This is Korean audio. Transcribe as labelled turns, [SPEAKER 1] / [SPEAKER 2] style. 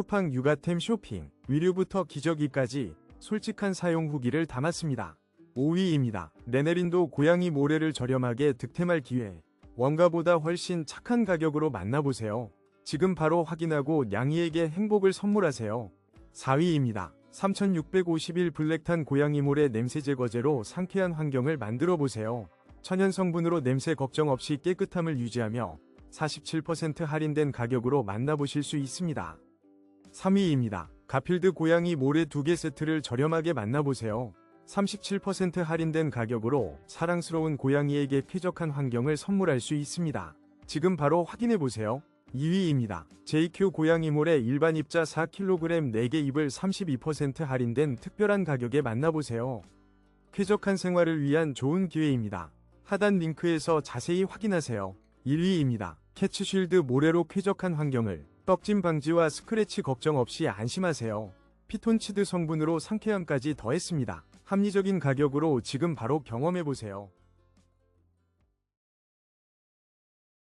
[SPEAKER 1] 쿠팡 육아템 쇼핑, 위류부터 기저귀까지 솔직한 사용 후기를 담았습니다. 5위입니다. 네네린도 고양이 모래를 저렴하게 득템할 기회. 원가보다 훨씬 착한 가격으로 만나보세요. 지금 바로 확인하고 양이에게 행복을 선물하세요. 4위입니다. 3651 블랙탄 고양이 모래 냄새 제거제로 상쾌한 환경을 만들어 보세요. 천연 성분으로 냄새 걱정 없이 깨끗함을 유지하며 47% 할인된 가격으로 만나보실 수 있습니다. 3위입니다. 가필드 고양이 모래 2개 세트를 저렴하게 만나보세요. 37% 할인된 가격으로 사랑스러운 고양이에게 쾌적한 환경을 선물할 수 있습니다. 지금 바로 확인해보세요. 2위입니다. JQ 고양이 모래 일반 입자 4kg 4개 입을 32% 할인된 특별한 가격에 만나보세요. 쾌적한 생활을 위한 좋은 기회입니다. 하단 링크에서 자세히 확인하세요. 1위입니다. 캐치쉴드 모래로 쾌적한 환경을 떡짐 방지와 스크래치 걱정 없이 안심하세요. 피톤치드 성분으로 상쾌함까지 더했습니다. 합리적인 가격으로 지금 바로 경험해보세요.